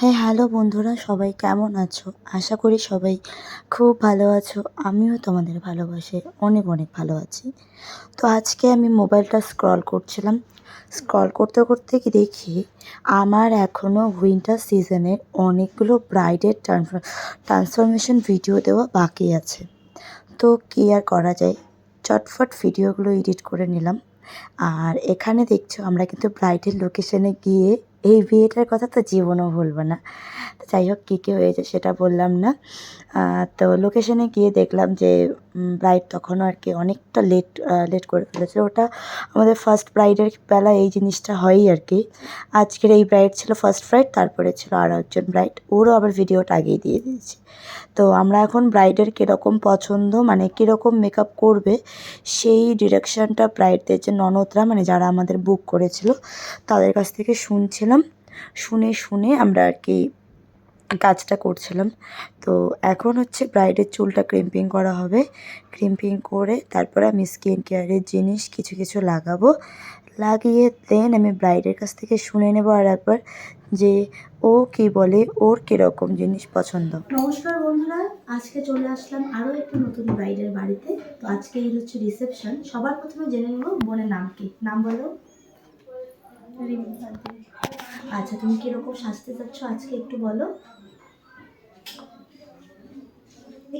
হ্যাঁ হ্যালো বন্ধুরা, সবাই কেমন আছো? আশা করি সবাই খুব ভালো আছো। আমিও তোমাদের ভালোবাসে, অনেক অনেক ভালো আছি। তো আজকে আমি মোবাইলটা স্ক্রল করছিলাম। স্ক্রল করতে করতে কি দেখি, আমার এখনও উইন্টার সিজনের অনেকগুলো ব্রাইডের ট্রান্সফরমেশন ভিডিও দেওয়া বাকি আছে। তো কী আর করা যায়? চটফট ভিডিওগুলো এডিট করে নিলাম। আর এখানে দেখছ, আমরা কিন্তু ব্রাইডের লোকেশনে গিয়ে এই বিয়েটার কথা তো জীবনও ভুলবো না। যাই হোক, কী কী হয়েছে সেটা বললাম না। তো লোকেশনে গিয়ে দেখলাম যে ব্রাইড তখনও আর কি অনেকটা লেট লেট করে ফেলেছে। ওটা আমাদের ফার্স্ট ব্রাইডের বেলা এই জিনিসটা হয়ই আর কি। আজকের এই ব্রাইড ছিল ফার্স্ট ব্রাইড তারপরে ছিল আরও একজন ব্রাইড ওরও আবার ভিডিওটা আগেই দিয়ে দিয়েছি। তো আমরা এখন ব্রাইডের কীরকম পছন্দ মানে কীরকম মেকআপ করবে, সেই ডিরেকশানটা ব্রাইডদের যে ননদরা মানে যারা আমাদের বুক করেছিল, তাদের কাছ থেকে শুনছিলাম। শুনে শুনে আমরা আর কি কাজটা করছিলাম। তো এখন হচ্ছে ব্রাইডের চুলটা ক্রিম্পিং করা হবে। ক্রিম্পিং করে তারপরে আমি স্কিন কেয়ারের জিনিস কিছু কিছু লাগাবো। লাগিয়ে দেন আমি ব্রাইডের কাছ থেকে শুনে নেব আর একবার যে ও কি বলে, ওর কীরকম জিনিস পছন্দ। নমস্কার বন্ধুরা, আজকে চলে আসলাম আরও একটি নতুন ব্রাইডের বাড়িতে। তো আজকে এই হচ্ছে রিসেপশন সবার প্রথমে জেনে নেব বোনের নাম কি? নাম বলো। আচ্ছা তুমি কীরকম সাজতে চাচ্ছ আজকে একটু বলো?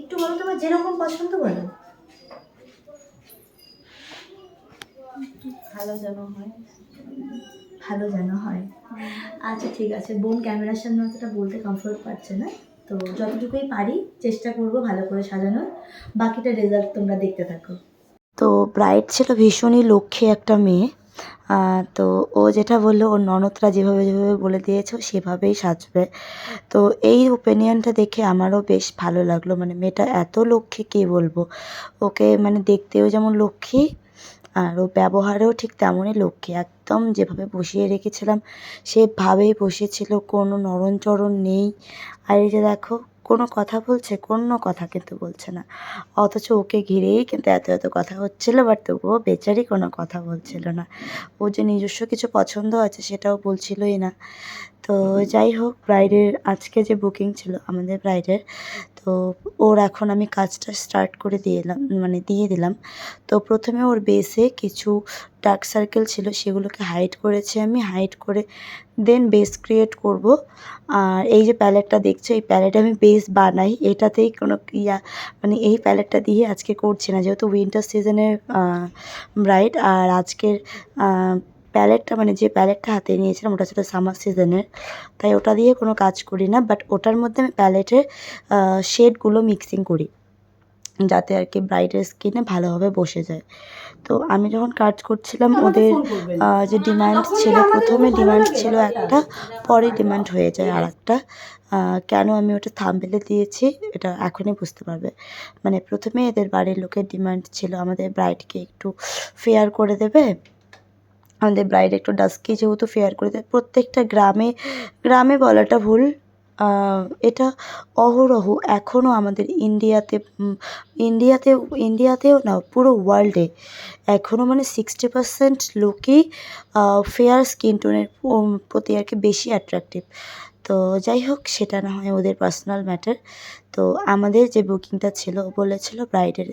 একটু বলো তোমার যেরকম পছন্দ বলো। ভালো যেন হয়। ভালো যেন হয়। আচ্ছা ঠিক আছে। বোন ক্যামেরার সামনে অতটা বলতে কমফোর্ট পাচ্ছে না। তো যতটুকুই পারি চেষ্টা করব ভালো করে সাজানোর। বাকিটা রেজাল্ট তোমরা দেখতে থাকো। তো ব্রাইড ছিল ভীষণই লক্ষ্মী একটা মেয়ে। তো ও যেটা বলল, ওর ননদরা যেভাবে যেভাবে বলে দিয়েছে সেভাবেই সাজবে। তো এই ওপিনিয়নটা দেখে আমারও বেশ ভালো লাগল। মানে মেয়েটা এত লক্ষ্মী, কী বলব? ওকে মানে দেখতেও যেমন লক্ষ্মী, আর ও ব্যবহারেও ঠিক তেমনই লক্ষ্মী। একদম যেভাবে বসিয়ে রেখেছিলাম, সেভাবেই বসেছিল। কোনো নড়নচড়ন নেই। আর এই যে দেখো কোনো কথা বলছে কোনো কথা কিন্তু বলছে না। অথচ ওকে ঘিরেই কিন্তু এত এত কথা হচ্ছিল বাট তবুও বেচারি কোনো কথা বলছিল না। ও যে নিজস্ব কিছু পছন্দ আছে সেটাও বলছিলই না। তো যাই হোক ব্রাইডের আজকে যে বুকিং ছিল আমাদের ব্রাইডের তো ওর এখন আমি কাজটা স্টার্ট করে দিয়ে এলাম মানে দিয়ে দিলাম। তো প্রথমে ওর বেসে কিছু ডার্ক সার্কেল ছিল, সেগুলোকে হাইড করেছি আমি। হাইড করে দেন বেস ক্রিয়েট করব। আর এই যে প্যালেটটা দেখছ, এই প্যালেট আমি বেস বানাই। এটাতেই কোনো ইয়া মানে এই প্যালেটটা দিয়ে আজকে করছি না। যেহেতু উইন্টার সিজনের ব্রাইড আর আজকের প্যালেটটা মানে যে প্যালেটটা হাতে নিয়েছিলাম ওটা ছিল সামার সিজনের। তাই ওটা দিয়ে কোনো কাজ করি না বাট ওটার মধ্যে আমি প্যালেটের শেডগুলো মিক্সিং করি। যাতে আর কি ব্রাইডের স্কিনে ভালোভাবে বসে যায়। তো আমি যখন কাজ করছিলাম ওদের যে ডিমান্ড ছিল প্রথমে ডিমান্ড ছিল একটা পরে ডিমান্ড হয়ে যায় আর একটা কেন আমি ওটা থামবেলে দিয়েছি এটা এখনই বুঝতে পারবে। মানে প্রথমে এদের বাড়ির লোকের ডিমান্ড ছিল আমাদের ব্রাইডকে একটু ফেয়ার করে দেবে। আমাদের ব্রাইড একটু ডাস্কি যেহেতু ফেয়ার করে দেয়। প্রত্যেকটা গ্রামে গ্রামে বলাটা ভুল। এটা অহরহ এখনও আমাদের ইন্ডিয়াতে ইন্ডিয়াতে ইন্ডিয়াতেও না, পুরো ওয়ার্ল্ডে এখনও মানে সিক্সটি পার্সেন্ট লোকই ফেয়ার স্কিন টোনের প্রতি আর কি বেশি অ্যাট্রাকটিভ তো যাই হোক, সেটা না হয় ওদের পার্সোনাল ম্যাটার তো আমাদের যে বুকিংটা ছিল বলেছিল ব্রাইডের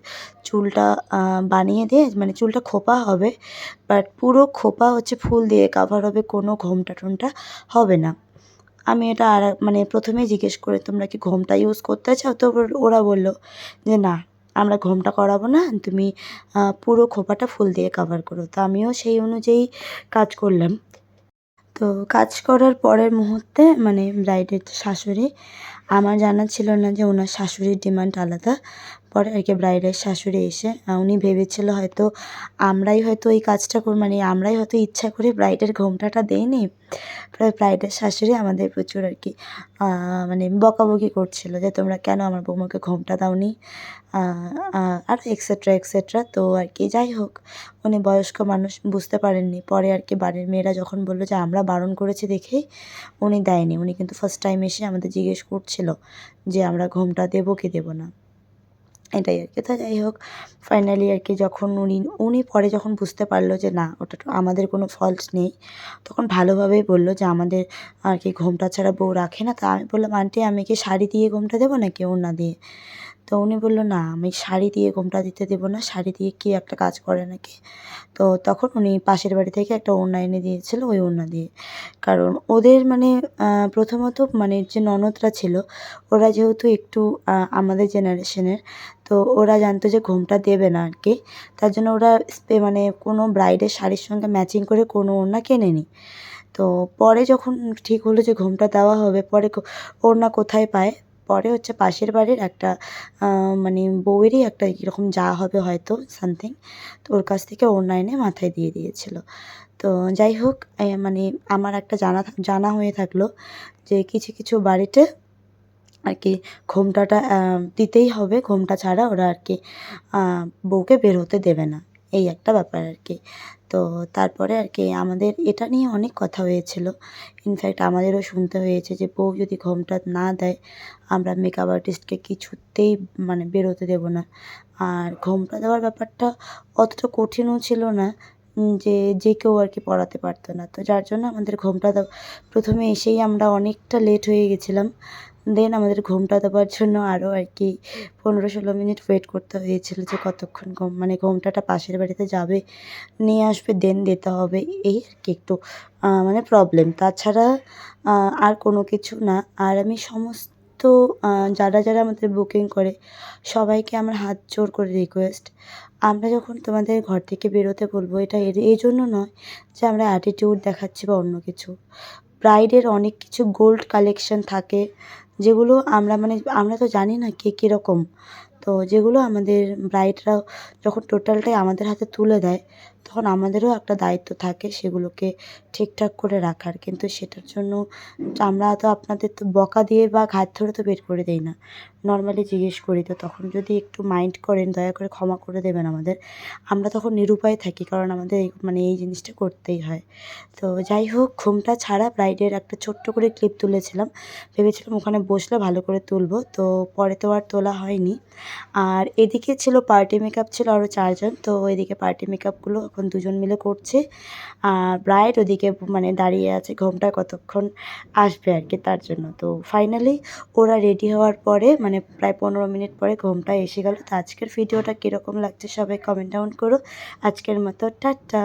চুলটা বানিয়ে দিয়ে মানে চুলটা খোপা হবে বাট পুরো খোপা হচ্ছে ফুল দিয়ে কাভার হবে, কোনো ঘোমটা টোমটা হবে না। আমি এটা আর মানে প্রথমেই জিজ্ঞেস করে, তোমরা কি ঘোমটা ইউজ করতে চাও? তো ওরা বলল যে, না, আমরা ঘোমটা করাবো না, তুমি পুরো খোপাটা ফুল দিয়ে কাভার করো। তো আমিও সেই অনুযায়ী কাজ করলাম। তো কাজ করার পরের মুহূর্তে মানে ব্রাইডের শাশুড়ি আমার জানা ছিল না যে ওনার শাশুড়ির ডিমান্ড আলাদা। পরে আর কি ব্রাইডের শাশুড়ি এসে উনি ভেবেছিল হয়তো আমরাই হয়তো এই কাজটা করি মানে আমরাই হয়তো ইচ্ছা করে ব্রাইডের ঘোমটাটা দেইনি। প্রায় ব্রাইডের শাশুড়ি আমাদের প্রচুর আর কি মানে বকাবকি করছিল যে তোমরা কেন আমার বৌমাকে ঘোমটা দাওনি? আর এক্সেট্রা এক্সেট্রা তো আর কি, যাই হোক, উনি বয়স্ক মানুষ, বুঝতে পারেননি। পরে আর কি বাড়ির মেয়েরা যখন বলল যে আমরা বারণ করেছি দেখেই উনি দেয়নি। উনি কিন্তু ফার্স্ট টাইম এসে আমাদের জিজ্ঞেস করছিল যে আমরা ঘোমটা দেবো কি দেবো না। এটাই আর কি। তো যাই হোক ফাইনালি আর কি যখন উনি উনি পরে যখন বুঝতে পারল যে না, ওটা আমাদের কোনো ফল্ট নেই, তখন ভালোভাবেই বলল যে আমাদের আর কি ঘোমটা ছাড়া বউ রাখে না। তা আমি বললাম, আন্টি, আমি কি শাড়ি দিয়ে ঘোমটা দেবো নাকি ওনা দিয়ে? তো উনি বলল, না, আমি শাড়ি দিয়ে ঘোমটা দিতে দেবো না, শাড়ি দিয়ে কি একটা কাজ করে নাকি? তো তখন উনি পাশের বাড়ি থেকে একটা ওড়না এনে দিয়েছিলো, ওই ওড়না দিয়ে। কারণ ওদের মানে প্রথমত মানে যে ননদরা ছিল, ওরা যেহেতু একটু আমাদের জেনারেশনের, তো ওরা জানতো যে ঘোমটা দেবে না আর কি তার জন্য ওরা মানে কোনো ব্রাইডের শাড়ির সঙ্গে ম্যাচিং করে কোনো ওড়না কেনেনি। তো পরে যখন ঠিক হলো যে ঘোমটা দেওয়া হবে, পরে ওড়না কোথায় পায়? পরে হচ্ছে পাশের বাড়ির একটা মানে বউয়েরই একটা এরকম যা হবে হয়তো সামথিং তো ওর কাছ থেকে এনে মাথায় দিয়ে দিয়েছিল। তো যাই হোক মানে আমার একটা জানা জানা হয়ে থাকল যে কিছু কিছু বাড়িতে আর কি ঘোমটাটা দিতেই হবে, ঘোমটা ছাড়া ওরা আর কি বউকে বের হতে দেবে না। এই একটা ব্যাপার আর কি। তো তারপরে আর কি আমাদের এটা নিয়ে অনেক কথা হয়েছিল। ইনফ্যাক্ট আমাদেরও শুনতে হয়েছে যে বউ যদি ঘোমটা না দেয়, আমরা মেকআপ আর্টিস্টকে কিছুতেই মানে বেরোতে দেবো না। আর ঘোমটা দেওয়ার ব্যাপারটা অতটা কঠিনও ছিল না যে যে কেউ আর কি পড়াতে পারতো না। তো যার জন্য আমাদের ঘোমটা দেওয়া প্রথমে এসেই আমরা অনেকটা লেট হয়ে গেছিলাম। দেন আমাদের ঘোমটা দেওয়ার জন্য আরও আর কি পনেরো ষোলো মিনিট ওয়েট করতে হয়েছিল যে কতক্ষণ ঘোম মানে ঘোমটাটা পাশের বাড়িতে যাবে নিয়ে আসবে দেন দিতে হবে এই আর কি একটু মানে প্রবলেম তাছাড়া আর কোনো কিছু না। আর আমি সমস্ত আহ, যারা যারা আমাদের বুকিং করে সবাইকে আমার হাত জোর করে রিকোয়েস্ট আমরা যখন তোমাদের ঘর থেকে বেরোতে বলব এটা এর এই জন্য নয় যে আমরা অ্যাটিটিউড দেখাচ্ছি বা অন্য কিছু। ব্রাইডের অনেক কিছু গোল্ড কালেকশন থাকে, যেগুলো আমরা মানে আমরা তো জানি না কে কীরকম। তো যেগুলো আমাদের ব্রাইডরা যখন টোটালটাই আমাদের হাতে তুলে দেয় তখন আমাদেরও একটা দায়িত্ব থাকে সেগুলোকে ঠিকঠাক করে রাখার। কিন্তু সেটার জন্য আমরা তো আপনাদের তো বকা দিয়ে বা ঘাট ধরে তো বের করে দেই না। নর্মালি জিজ্ঞেস করি, তো তখন যদি একটু মাইন্ড করেন, দয়া করে ক্ষমা করে দেবেন আমাদের। আমরা তখন নিরুপায় থাকি, কারণ আমাদের মানে এই জিনিসটা করতেই হয়। তো যাই হোক, ঘুমটা ছাড়া ব্রাইডের একটা ছোট্ট করে ক্লিপ তুলেছিলাম। ভেবেছিলাম ওখানে বসলে ভালো করে তুলবো, তো পরে তো আর তোলা হয়নি। আর এদিকে ছিল পার্টি মেকআপ ছিল আরও চারজন, তো এদিকে পার্টি মেকআপগুলো এখন দুজন মিলে করছে। আর ব্রাইড ওদিকে মানে দাঁড়িয়ে আছে ঘোমটা কতক্ষণ আসবে আর কি তার জন্য। তো ফাইনালি ওরা রেডি হওয়ার পরে মানে প্রায় পনেরো মিনিট পরে ঘোমটা এসে গেল। তো আজকের ভিডিওটা কীরকম লাগছে সবাই কমেন্ট ডাউন করো। আজকের মতো টাটা।